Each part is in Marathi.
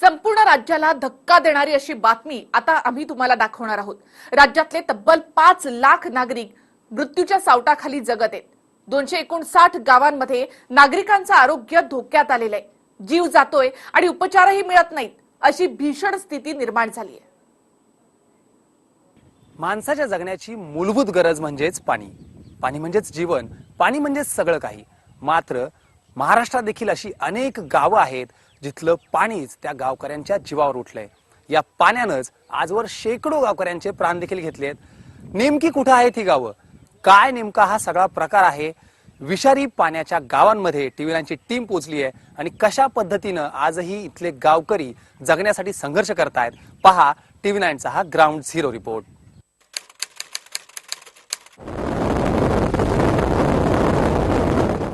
संपूर्ण राज्याला धक्का देणारी अशी बातमी आता आम्ही तुम्हाला दाखवणार आहोत. राज्यातले तब्बल पाच लाख नागरिक मृत्यूच्या सावटाखाली जगत आहेत. दोनशे एकोणसाठ गावांमध्ये नागरिकांचं आरोग्य धोक्यात आलेलं आहे जीव जातोय आणि उपचारही मिळत नाहीत अशी भीषण स्थिती निर्माण झाली आहे. माणसाच्या जगण्याची मूलभूत गरज म्हणजेच पाणी. पाणी म्हणजेच जीवन पाणी म्हणजेच सगळं काही. मात्र महाराष्ट्रात देखील अशी अनेक गावं आहेत जिथलं पाणीच त्या गावकऱ्यांच्या जीवावर उठलंय. या पाण्यानंच आजवर शेकडो गावकऱ्यांचे प्राण देखील घेतलेत नेमकी कुठं आहेत ही गावं? काय नेमका हा सगळा प्रकार आहे? विषारी पाण्याच्या गावांमध्ये टीव्ही टीम पोचली आहे आणि कशा पद्धतीनं आजही इथले गावकरी जगण्यासाठी संघर्ष करतायत? पहा टीव्ही नाईनचा हा ग्राउंड झिरो रिपोर्ट.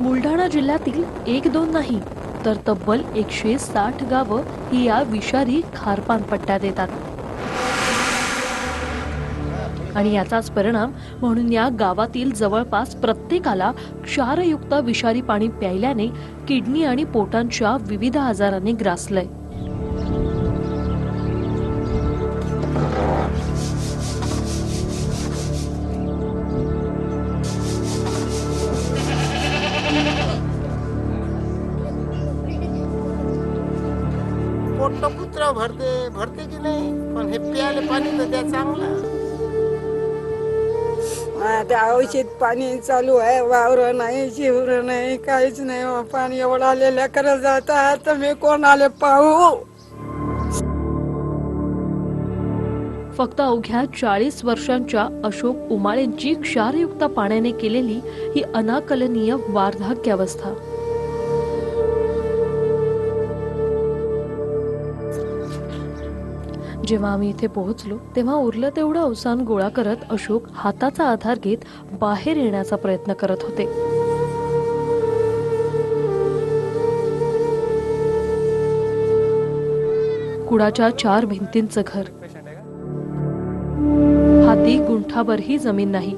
बुलढाणा जिल्ह्यातील एक दोन नाही तर तब्बल एकशे साठ गावं ही या विषारी खारपान पट्ट्यात येतात आणि याचाच परिणाम म्हणून या गावातील जवळपास प्रत्येकाला क्षारयुक्त विषारी पाणी प्यायल्याने किडनी आणि पोटांच्या विविध आजारांनी ग्रासलंय. कुत्रा भरते भरते की नाही? पण हे प्यायला पाणी तर द्या चांगलं. आता औषध पाणी चालू आहे वावर नाही शिवर नाही काहीच नाही हो. पाणी एवढं आलेल्या करत जातात तर मी कोण आले पाहू? फक्त अवघ्या चाळीस वर्षांच्या अशोक उमाळेंची क्षारयुक्त पाण्याने केलेली ही अनाकलनीय वार्धक्यावस्था. जेव्हा आम्ही इथे पोहोचलो तेव्हा उरलं तेवढं अवसान गोळा करत अशोक हाताचा आधार घेत बाहेर येण्याचा प्रयत्न करत होते. कुडाच्या चार भिंतींचं घर. हाती गुंठाभरही जमीन नाही.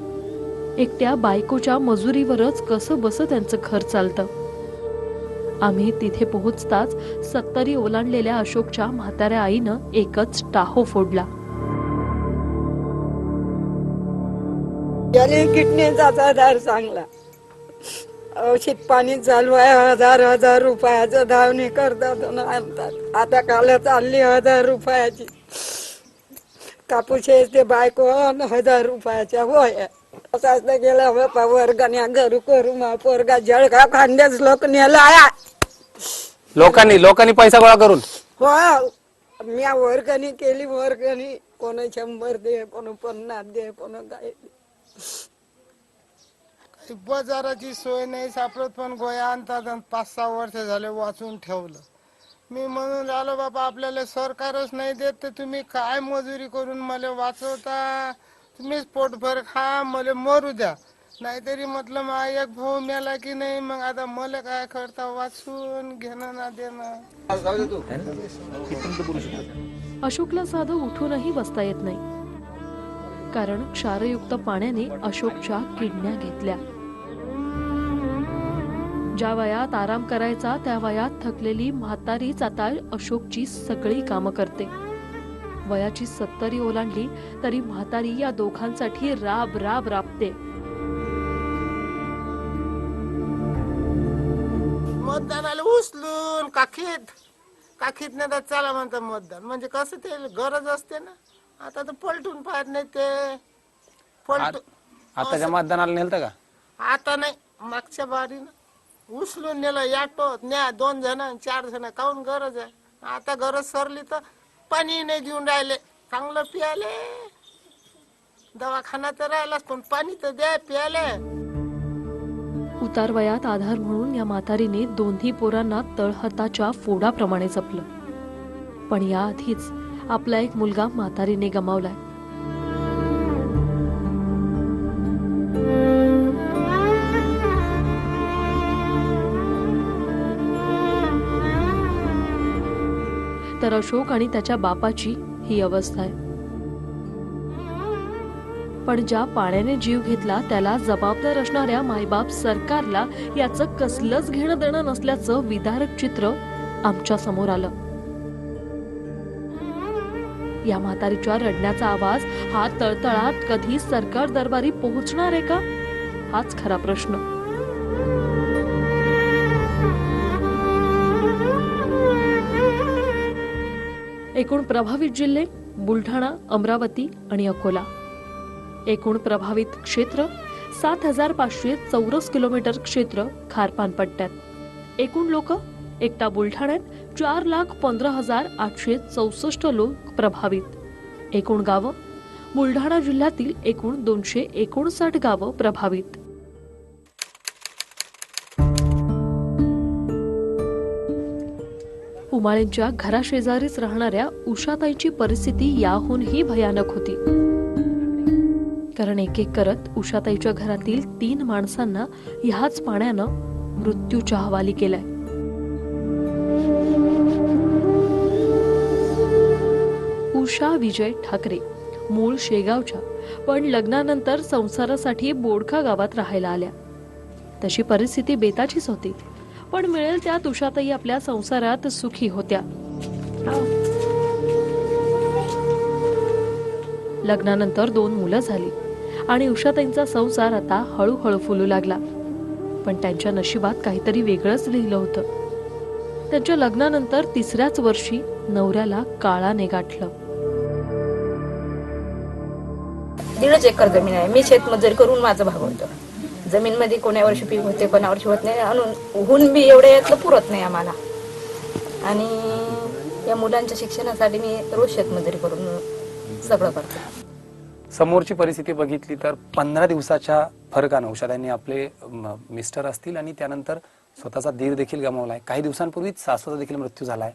एकट्या बायकोच्या मजुरीवरच कसं बस त्यांचं घर चालतं. आम्ही तिथे पोहोचताच सत्तरी ओलांडलेल्या अशोकच्या म्हाताऱ्या आईनं एकच टाहो फोडला. याने किडनीचा आधार चांगला औषध पाणी चालू आहे हजार हजार रुपयाचं धावणी करतात आणि आणतात. आता काल चालली हजार रुपयाची. कापूस ते बायको अन हजार रुपयाच्या होय. असाच गेला बापा वर्गाने घरू करू मा पोरगा जळगा खांद्याच लोक नेला लोकांनी लोकांनी पैसा गोळा करून. हो मी वर्गणी केली वर्गणी. कोण शंभर दे कोण पन्नास दे कोण काय बाजाराची सोय नाही सापडत पण गोया आणतात आणि पाच सहा वर्ष झाले वाचून ठेवलं. मी म्हणून आलो बाबा आपल्याला सरकारच नाही देत तर तुम्ही काय मजुरी करून मला वाचवता? तुम्हीच पोटभर खा मला मरू द्या. नाहीतरी म्हटलं मा एक भाऊ मेला की नाही? मग आता मला काय करता? वाचून घेणं ना देणं. अशोकला साधं उठूनही बसता येत नाही. कारण क्षारयुक्त पाण्याने अशोकच्या किडण्या घेतल्या. ज्या वयात आराम करायचा त्या वयात थकलेली म्हातारीच आता अशोकची सगळी कामं करते. वयाची सत्तरी ओलांडली तरी म्हातारी या दोघांसाठी राब राब राबते. मतदानाला उचलून काखीत. काखीत नाही चला म्हणतात मतदान. म्हणजे कसं ते गरज असते ना. आता तर पलटून पाहत नाही ते. पलटून आताच्या मतदानाला नेलतं का? आता नाही. मागच्या बारीनं उचलून नेलं याटोत. न्या दोन जण चार जण. काहून गरज आहे? आता गरज सरली तर पाणी नाही देऊन राहिले. चांगलं प्याले. दवाखाना तर राहिलाच पण पाणी तर द्या प्याले. उतारवयात आधार म्हणून या म्हातारीने दोन्ही पोरांना तळहताच्या फोडाप्रमाणे जपलं. पण याआधीच आपला एक मुलगा म्हातारीने गमावलाय. तर अशोक आणि त्याच्या बापाची ही अवस्था आहे. पण ज्या पाण्याने जीव घेतला त्याला जबाबदार असणाऱ्या मायबाप सरकारला याचं कसलंच घेणं देणं नसल्याचं विदारक चित्र आमच्यासमोर आलं. या म्हातारीच्या रडण्याचा आवाज हा तळतळात कधी सरकार दरबारी पोहोचणार आहे का? हाच खरा प्रश्न. एकूण प्रभावित जिल्हे बुलढाणा अमरावती आणि अकोला. एकूण प्रभावित क्षेत्र सात हजार पाचशे चौरस किलोमीटर क्षेत्र खारपान पट्ट्यात. एकूण लोक एकटा बुलढाण्यात चार लाख पंधरा हजार आठशे चौसष्ट लोक प्रभावित. एकूण गावं बुलढाणा जिल्ह्यातील एकूण दोनशे एकोणसाठ गावं प्रभावित. उमाळेंच्या घराशेजारीच राहणाऱ्या उषाताईची परिस्थिती याहूनही भयानक होती. कारण एक एक करत उषाताईच्या घरातील तीन माणसांना ह्याच पाण्यानं मृत्यूच्या हवाली केलाय. उषा विजय ठाकरे मूळ शेगावच्या पण लग्नानंतर संसारासाठी बोडखा गावात राहायला आल्या. तशी परिस्थिती बेताचीच होती पण मिळेल त्या उषाताई आपल्या संसारात सुखी होत्या. लग्नानंतर दोन मुलं झाली. आणि उषाताईंचा संसार आता हळूहळू फुलू लागला. पण त्यांच्या नशिबात काहीतरी वेगळंच लिहिलं होतं. त्यांच्या लग्नानंतर तिसऱ्याच वर्षी नवऱ्याला काळाने गाठलं. दीडच एकर जमीन आहे. मी शेतमजुरी करून माझं भागवतो जमीनमध्ये कोण्या वर्षी पीक होते कोणा वर्षी होत नाही आणून ऊन बी एवढे यातलं पुरत नाही आम्हाला. आणि या मुलांच्या शिक्षणासाठी मी रोज शेतमजुरी करून सगळं करतो. समोरची परिस्थिती बघितली तर पंधरा दिवसाच्या फरकानं उषाताईंनी आपले मिस्टर असतील आणि त्यानंतर स्वतःचा दीर देखील गमावलाय. काही दिवसांपूर्वीच सासूचा देखील मृत्यू झालाय.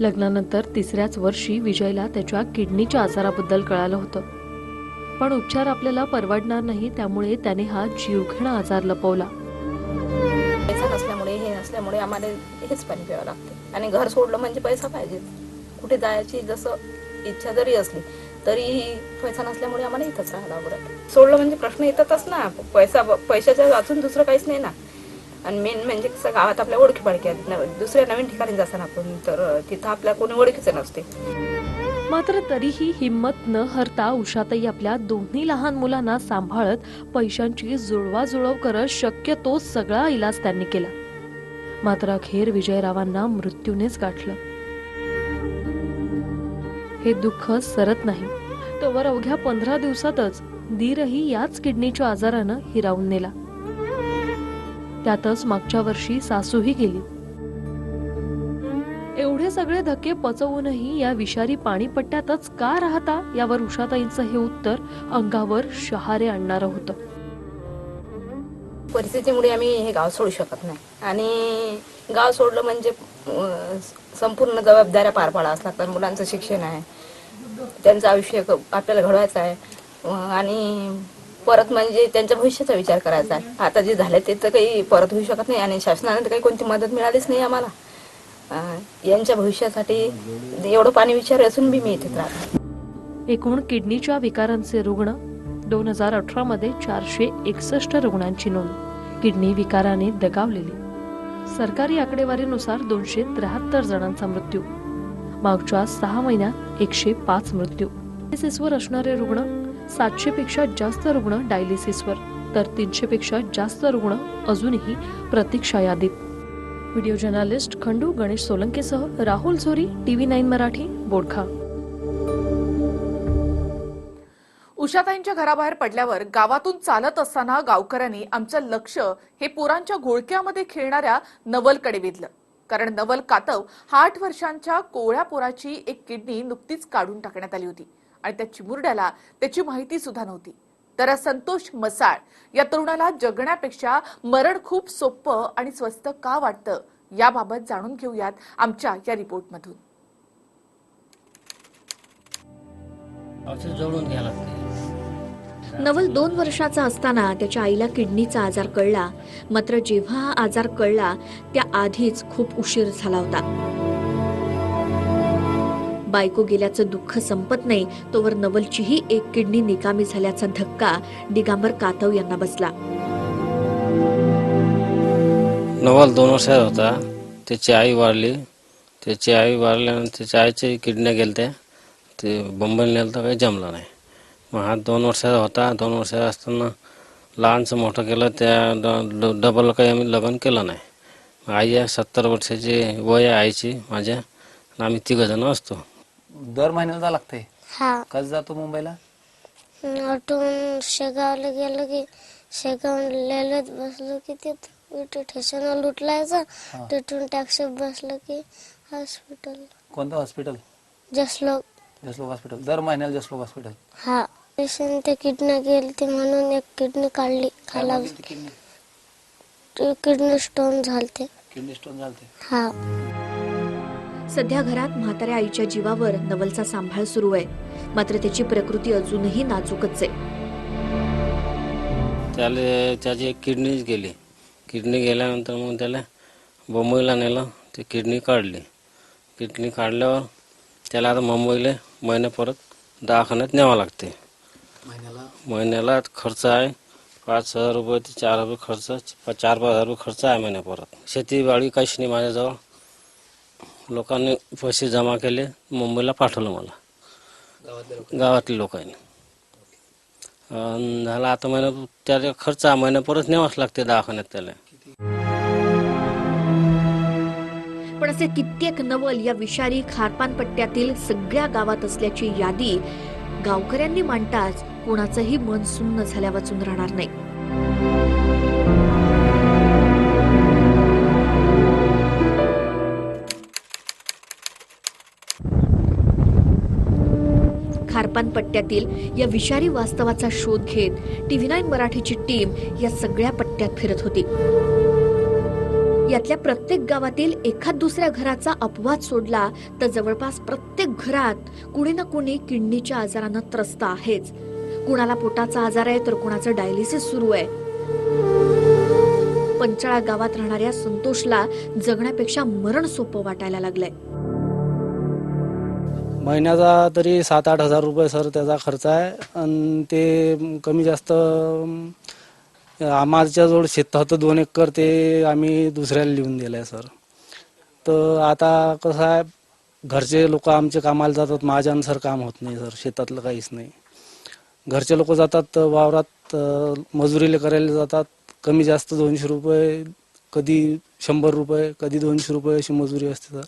लग्नानंतर तिसऱ्याच वर्षी विजयला त्याच्या किडनीच्या आजाराबद्दल कळालं होतं. पण उपचार आपल्याला परवडणार नाही त्यामुळे त्याने हा जीवघेणा आजार लपवला. पैसा नसल्यामुळे हे नसल्यामुळे आम्हाला हेच पाणी प्यावं लागते. आणि घर सोडलं म्हणजे पैसा पाहिजे कुठे जायची जसं इच्छा जरी असली तरीही पैसा नसल्यामुळे आम्हाला इथंच राहायला आवडत सोडलं म्हणजे प्रश्न येतातच ना. पैसा पैशाच्या वाचून दुसरं काहीच नाही ना. आणि मेन म्हणजे कसं गावात आपल्या ओळखी पाळखी आहेत. न- दुसऱ्या नवीन ठिकाणी जासान आपण तर तिथं आपल्या कोणी ओळखीचं नसते. मात्र तरीही हिंमत न हरता उषाताई आपल्या दोन्ही लहान मुलांना सांभाळत पैशांची जुळवाजुळव करत शक्य तो सगळा इलाज त्यांनी केला. मात्र अखेर विजयरावांना मृत्यूनेच गाठलं. हे दुःख सरत नाही. तोवर अवघ्या पंधरा दिवसातच दीरही याच किडनीच्या आजारानं हिरावून नेला. त्यातच मागच्या वर्षी सासूही गेली. एवढे सगळे धक्के पचवूनही या विषारी पाणीपट्ट्यातच का राहता यावर उषाताईंचं हे उत्तर अंगावर शहारे आणणारं होतं. परिस्थितीमुळे आम्ही हे गाव सोडू शकत नाही. आणि गाव सोडलं म्हणजे संपूर्ण जबाबदाऱ्या पार पाडाव्याच लागतात. मुलांचं शिक्षण आहे. त्यांचं आयुष्य आपल्याला घडवायचं आहे. आणि परत म्हणजे त्यांच्या भविष्याचा विचार करायचा आहे. आता जे झालं ते तर काही परत होऊ शकत नाही. आणि शासनाने तर काही कोणती मदत मिळालीच नाही आम्हाला. यांच्या भविष्यासाठी एवढं पाणी विचार असून बी मी इथे राहतो. एकूण किडनीच्या विकारांचे रुग्ण दोन हजार अठरा मध्ये चारशे एकसष्ट रुग्णांची नोंद. किडनी विकाराने दगावलेली. सरकारी आकडेवारीनुसार दोनशे त्र्याहत्तर जणांचा मृत्यू. मागच्या सहा महिन्यात एकशे पाच मृत्यू. डायलिसिसवर असणारे रुग्ण सातशे पेक्षा जास्त रुग्ण डायलिसिसवर तर तीनशे पेक्षा जास्त रुग्ण अजूनही प्रतीक्षा यादीत. व्हिडिओ जर्नालिस्ट खंडू गणेश सोलंकेसह राहुल झोरी टीव्ही नाईन मराठी बोडखा. उषाताईंच्या घराबाहेर पडल्यावर गावातून चालत असताना गावकऱ्यांनी आमचं लक्ष हे पोरांच्या घोळक्यामध्ये खेळणाऱ्या नवलकडे वेधलं. कारण नवल कातव हा आठ वर्षांच्या कोवळ्या पोराची एक किडनी नुकतीच काढून टाकण्यात आली होती आणि त्या चिमुरड्याला त्याची माहिती सुद्धा नव्हती. तर संतोष मसाळ या तरुणाला जगण्यापेक्षा मरण खूप सोपं आणि स्वस्त का वाटतं याबाबत जाणून घेऊयात आमच्या या रिपोर्टमधून. औषध जोडून घ्यायला लागते नवल दोन वर्षाचा असताना त्याच्या आईला किडनीचा आजार कळला. मात्र जेव्हा हा आजार कळला त्या आधीच खूप उशीर झाला होता. बायको गेल्याचं दुःख संपत नाही तोवर नवलचीही एक किडनी निकामी झाल्याचा धक्का दिगांबर कातव यांना बसला. नवल दोन वर्षाचा होता. त्याची आई वारली. त्याची आई वारल्यानंतर त्याच्या आईची किडण्या गेलत्या. ते बंबईला नेलं तर काही जमलं नाही. हा दोन वर्षाचा होता. दोन वर्षाचा असताना लहानचं मोठं केलं त्या ड- ड- डबल काही आम्ही लग्न केलं नाही. आई आहे सत्तर वर्षाची वय आहे आईची माझ्या. आणि आम्ही तिघंजणं असतो. दर महिन्याला जा लागते हा. कसं जातो मुंबईला? ऑटोहून शेगावला गेलो की शेगाव लेलेत बसलो की तिथं. इथे स्टेशनला उठलायचं तिथून टॅक्सी बसलं की हॉस्पिटल कोणतं हॉस्पिटल जसलो जसलोक हॉस्पिटल दर महिन्याला जसलोक हॉस्पिटल हा. पेशंट ते किडनी गेली ती म्हणून एक किडनी काढली खाला किडनी स्टोन झालते. किडनी स्टोन झालते. हा. सध्या घरात म्हाताऱ्या आईच्या जीवावर नवलचा सांभाळ सुरू आहे. मात्र त्याची प्रकृती अजूनही नाजूकच आहे. त्याला त्याची एक किडनीच गेली. किडनी गेल्यानंतर मग त्याला मुंबईला नेलं ते किडनी काढली. किडनी काढल्यावर त्याला आता मुंबईला महिने परत दवाखान्यात न्यावं लागते. महिन्याला? महिन्याला खर्च आहे. पाच हजार रुपये ते चार हजार खर्च चार पाच हजार रुपये खर्च आहे महिन्या परत शेतीबाडी काहीच नाही माझ्याजवळ. लोकांनी पैसे जमा केले मुंबईला पाठवलं मला. गावातले लोक गावातल्या लोकांनी. अन् झाला आता महिना त्याचा खर्च आहे महिना परत न्यावाच लागते दवाखान्यात त्याला. पण असे कित्येक नवल या विषारी खारपान पट्ट्यातील सगळ्या गावात असल्याची यादी गावकऱ्यांनी मांडताच कोणाचंही मन सुन्न झाल्या वाचून राहणार नाही. खारपान पट्ट्यातील या विषारी वास्तवाचा शोध घेत टीव्ही नाईन मराठीची टीम या सगळ्या पट्ट्यात फिरत होती. यातल्या प्रत्येक गावातील एखाद दुसऱ्या घराचा अपवाद सोडला तर जवळपास प्रत्येक घरात कुणी ना कुणी किडनीच्या आजारानं त्रस्त आहेच. कुणाला पोटाचा आजार आहे तर कुणाचं डायलिसिस सुरू आहे. पंचाळा गावात राहणाऱ्या संतोषला जगण्यापेक्षा मरण सोपं वाटायला लागलंय. महिन्याचा तरी सात आठ हजार रुपये सर त्याचा खर्च आहे. आणि ते कमी जास्त अं, आम्हाच्याजवळ शेत होतं दोन एकर ते आम्ही दुसऱ्याला लिहून दिलं आहे सर. तर आता कसं आहे घरचे लोक आमचे कामाला जातात माझ्यानुसार काम होत नाही सर. शेतातलं काहीच नाही. घरचे लोक जातात वावरात मजुरीला करायला जातात. कमी जास्त दोनशे रुपये कधी शंभर रुपये कधी दोनशे रुपये अशी मजुरी असते सर.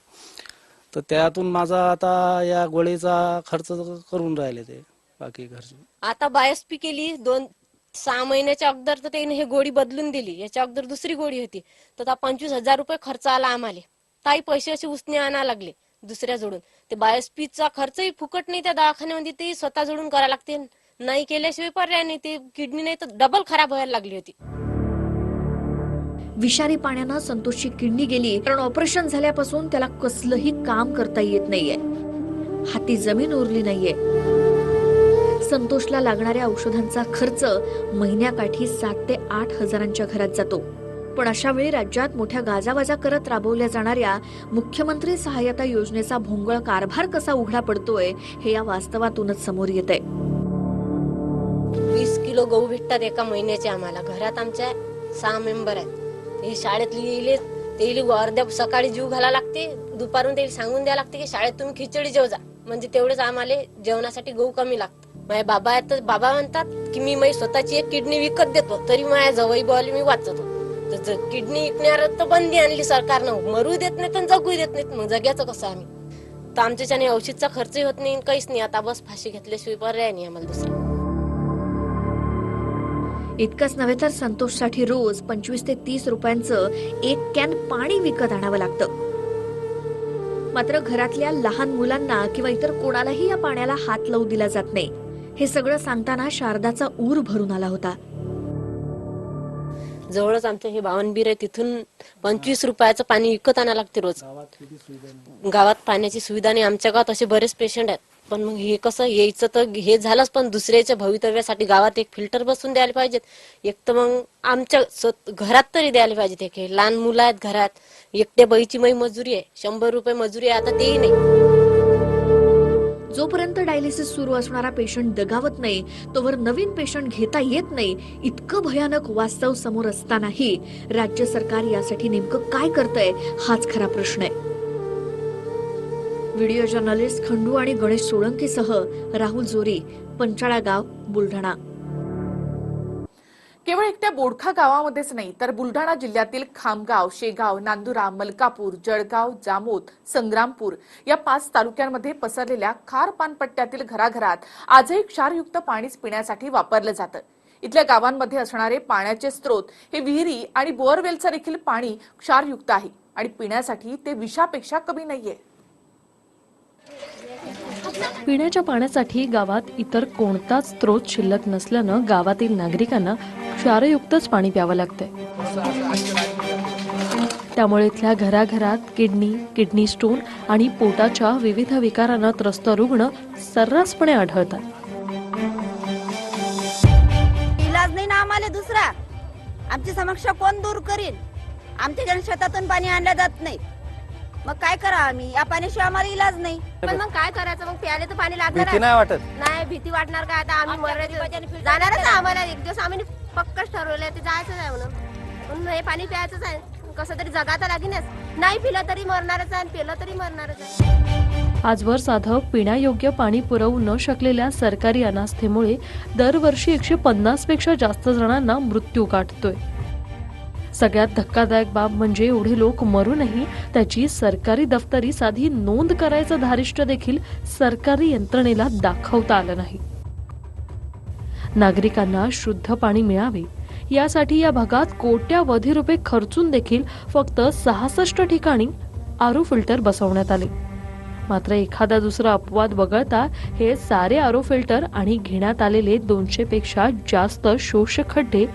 तर त्यातून माझा आता या गोळीचा खर्च करून राहिले ते बाकी घरचे. आता बायस्पी केली दोन सहा महिन्याच्या अगोदर तर त्याने हे गोळी बदलून दिली. याच्या अगोदर दुसरी गोळी होती. तर आता पंचवीस हजार रुपये खर्च आला आम्हाला. काही पैसे असे उसने आणा लागले दुसऱ्या जोडून. ते बायोस्पीचा खर्चही फुकट नाही त्या दवाखान्यामध्ये ते स्वतः जोडून करायला लागते नाही केल्याशिवाय पर्याय नाही. ते किडनी नाही तर डबल खराब व्हायला लागली होती. विषारी पाण्यानं संतोषची किडनी गेली कारण ऑपरेशन झाल्यापासून त्याला कसलंही काम करता येत नाहीये. हाती जमीन उरली नाहीये. संतोषला लागणाऱ्या औषधांचा खर्च महिन्याकाठी सात ते आठ हजारांच्या घरात जातो. पण अशा वेळी राज्यात मोठ्या गाजावाजा करत राबवल्या जाणाऱ्या मुख्यमंत्री सहाय्यता योजनेचा भोंगळ कारभार कसा उघडा पडतोय हे या वास्तवातूनच समोर येत आहे वीस किलो गहू भेटतात एका महिन्याचे आम्हाला. घरात आमच्या सहा मेंबर आहेत. हे शाळेतली लिहिले ते अर्ध्या सकाळी जीव घाला लागते. दुपारून ते सांगून द्यावं लागते की शाळेत तुम्ही खिचडी जेवजा म्हणजे तेवढेच आम्हाला जेवणासाठी गहू कमी लागतं. माझे बाबा तर बाबा म्हणतात की मी माझी स्वतःची एक किडनी विकत देतो तरी माझ्या जवळ बॉल मी वाचतो. तर किडनी विकणार तर बंदी आणली सरकारनं. मरू देत नाहीत आणि जगू देत नाहीत. मग जग्याचं कसं आम्ही? तर आमच्याच्याने औषधचा खर्चही होत नाही काहीच नाही. आता बस फाशी घेतल्याशिवाय पर्याय नाही आम्हाला दुसरा. इतकंच नव्हे तर संतोषसाठी रोज पंचवीस ते तीस रुपयांचं एक कॅन पाणी विकत आणावं लागतं. मात्र घरातल्या लहान मुलांना किंवा इतर कोणालाही या पाण्याला हात लावू दिला जात नाही. हे सगळं सांगताना शारदाचा ऊर भरून आला होता. जवळच आमचं हे बावनबीर आहे तिथून पंचवीस रुपयाचं पाणी विकत आणायला लागते रोज. गावात पाण्याची सुविधा नाही आमच्या गावात असे बरेच पेशंट आहेत. पण मग हे कसं यायचं तर हे झालंच पण दुसऱ्याच्या भवितव्यासाठी गावात एक फिल्टर बसून द्यायला पाहिजेत. एक तर मग आमच्या घरात तरी द्यायला पाहिजेत एक. हे लहान मुलं आहेत घरात. एकट्या बाईची मै मजुरी आहे शंभर रुपये मजुरी आहे आता तेही नाही. जोपर्यंत डायलिसिस सुरू असणारा पेशंट दगावत नाही तोवर नवीन पेशंट घेता येत नाही इतकं भयानक वास्तव समोर असतानाही राज्य सरकार यासाठी नेमकं काय करतंय हाच खरा प्रश्न आहे. व्हिडिओ जर्नलिस्ट खंडू आणि गणेश सोळंकेसह राहुल जोरी पंचाळा गाव बुलढाणा. केवळ एकट्या बोडखा गावामध्येच नाही तर बुलढाणा जिल्ह्यातील खामगाव शेगाव नांदुरा मलकापूर जळगाव जामोद संग्रामपूर या पाच तालुक्यांमध्ये पसरलेल्या खार पानपट्ट्यातील घराघरात आजही क्षारयुक्त पाणीच पिण्यासाठी वापरलं जातं. इथल्या गावांमध्ये असणारे पाण्याचे स्रोत हे विहिरी आणि बोअरवेलचं देखील पाणी क्षारयुक्त आहे आणि पिण्यासाठी ते विषापेक्षा कमी नाहीये. पिण्याच्या पाण्यासाठी गावात इतर कोणताच स्रोत शिल्लक नसल्यानं गावातील नागरिकांना क्षारयुक्तच पाणी प्यावं लागतंय. त्यामुळे इथल्या घराघरात किडनी किडनी स्टोन आणि पोटाच्या विविध विकारानं त्रस्त रुग्ण सर्रासपणे आढळतात. इलाज नाही ना आम्हाला दुसरा. आमची समस्या कोण दूर करील आमच्या शेतातून पाणी आणलं जात नाही. मग काय करा आम्ही? या पाण्याशिवाय आम्हाला इलाज नाही. पण मग काय करायचं? मग प्यायला तर पाणी लागणार भीती नाही वाटत. नाही भीती वाटणार का? आता आम्ही मराठी जाणारच आहे आम्हाला एक दिवस आम्ही पक्कच ठरवलंय ते जायचंच आहे म्हणून. म्हणून हे पाणी प्यायचंच आहे. कसं तरी जगाता लागेलच नाही पिलं तरी मरणारच आहे आणि पिलं तरी मरणारच आहे. आजवर साधं पिण्यायोग्य पाणी पुरवू न शकलेल्या सरकारी अनास्थेमुळे दरवर्षी एकशे पन्नासपेक्षा जास्त जणांना मृत्यू गाठतोय. सगळ्यात धक्कादायक बाब म्हणजे एवढे लोक मरूनही त्याची सरकारी दफ्तरी साधी नोंद करायचं धारिष्ट देखील सरकारी यंत्रणेला दाखवता आलं नाही. नागरिकांना शुद्ध पाणी मिळावे. यासाठी या भागात कोट्यावधी रुपये खर्चून देखील फक्त सहासष्ट ठिकाणी आरो फिल्टर बसवण्यात आले. मात्र एखादा दुसरा अपवाद वगळता हे सारे आरो फिल्टर आणि घेण्यात आलेले दोनशे पेक्षा जास्त शोषक खड्डे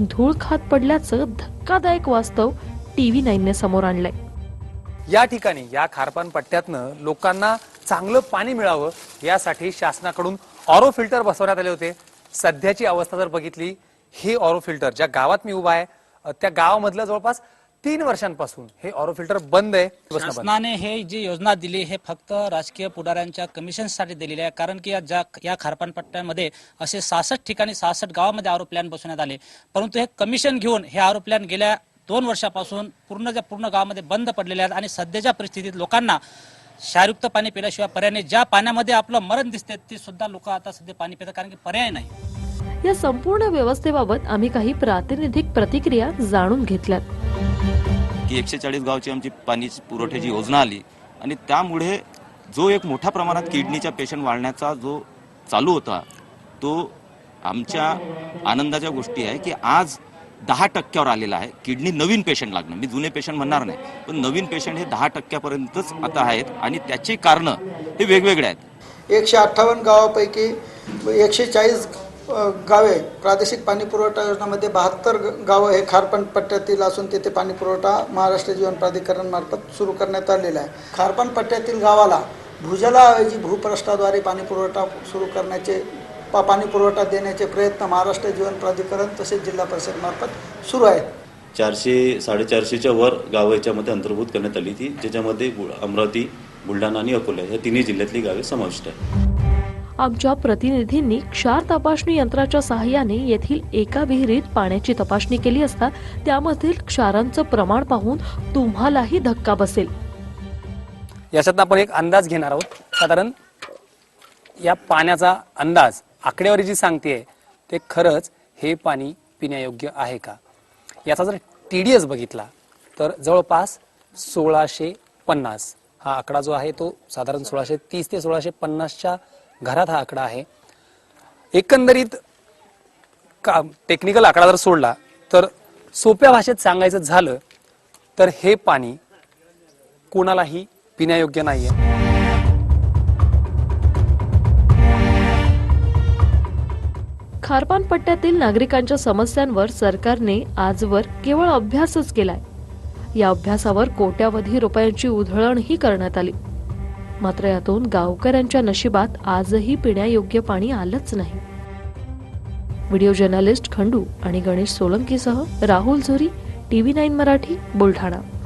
धूळ खात पडल्याचं धक्कादायक वास्तव टीव्ही नाईनने समोर आणलंय. या ठिकाणी या खारपान पट्ट्यातनं लोकांना चांगलं पाणी मिळावं यासाठी शासनाकडून ऑरो फिल्टर बसवण्यात आले होते. सध्याची अवस्था जर बघितली हे ऑरो फिल्टर ज्या गावात मी उभा आहे त्या गावामधलं जवळपास तीन वर्षांपासून हे ऑरो फिल्टर बंद आहे. शासनाने हे जी योजना दिली हे फक्त राजकीय पुढाऱ्यांच्या कमिशनसाठी दिलेली आहे. कारण की या ज्या या खारपानपट्ट्यामध्ये असे सहासष्ट ठिकाणी सहासष्ट गावामध्ये आरो प्लॅन बसवण्यात आले. परंतु हे कमिशन घेऊन हे आरो प्लॅन गेल्या दोन वर्षापासून पूर्ण पूर्ण गावामध्ये बंद पडलेले आहेत. आणि सध्याच्या परिस्थितीत लोकांना क्षारयुक्त पाणी पिल्याशिवाय पर्याय नाही. ज्या पाण्यामध्ये आपलं मरण दिसते ते सुद्धा लोक आता सध्या पाणी पितात कारण की पर्याय नाही. या संपूर्ण व्यवस्थेबाबत आम्ही काही प्रातिनिधिक प्रतिक्रिया जाणून घेतल्यात. की एकशे चाळीस गावची आमची पाणी पुरवठ्याची योजना आली आणि त्यामुळे जो एक मोठ्या प्रमाणात किडनीच्या पेशंट वाढण्याचा जो चालू होता तो आमच्या आनंदाच्या गोष्टी आहे की आज दहा टक्क्यावर आलेला आहे. किडनी नवीन पेशंट लागणं. मी जुने पेशंट म्हणणार नाही. पण नवीन पेशंट हे दहा टक्क्यापर्यंतच आता आहेत आणि त्याची कारणं हे वेगवेगळे आहेत. एकशे अठ्ठावन्न गावापैकी एकशे चाळीस गावे प्रादेशिक पाणी पुरवठा योजनामध्ये बहात्तर गावं हे खारपण पट्ट्यातील असून तेथे पाणी पुरवठा महाराष्ट्र जीवन प्राधिकरणमार्फत सुरू करण्यात आलेला आहे. खारपण पट्ट्यातील गावाला भूजलाऐवजी भूपृष्ठाद्वारे पाणी पुरवठा सुरू करण्याचे पा पाणी पुरवठा देण्याचे प्रयत्न महाराष्ट्र जीवन प्राधिकरण तसेच जिल्हा परिषदमार्फत सुरू आहेत चारशे साडेचारशेच्या वर गावं याच्यामध्ये अंतर्भूत करण्यात आली ती ज्याच्यामध्ये अमरावती बुलढाणा आणि अकोला या तिन्ही जिल्ह्यातली गावे समाविष्ट आहेत. आमच्या प्रतिनिधींनी क्षार तपासणी यंत्राच्या सहाय्याने येथील एका विहिरीत पाण्याची तपासणी केली असता त्यामधील क्षारांचं प्रमाण पाहून तुम्हालाही धक्का बसेल. याच्यातनं आपण एक अंदाज घेणार आहोत. साधारण या पाण्याचा अंदाज आकडेवारी जी सांगते ते खरंच हे पाणी पिण्यायोग्य आहे का? याचा जर टी डी एस बघितला तर जवळपास सोळाशे पन्नास हा आकडा जो आहे तो साधारण सोळाशे तीस ते सोळाशे पन्नासच्या घरात हा आकडा आहे. एकंदरीत का टेक्निकल आकडा जर सोडला तर सोप्या भाषेत सांगायचं झालं तर हे पाणी कोणालाही पिण्यायोग्य नाही आहे खारपान पट्ट्यातील नागरिकांच्या समस्यांवर सरकारने आजवर केवळ अभ्यासच केलाय. या अभ्यासावर कोट्यावधी रुपयांची उधळणही करण्यात आली. मात्र यातून गावकऱ्यांच्या नशिबात आजही पिण्यायोग्य पाणी आलंच नाही. व्हिडिओ जर्नलिस्ट खंडू आणि गणेश सोलंकीसह राहुल झोरी टीव्ही नाईन मराठी बुलढाणा.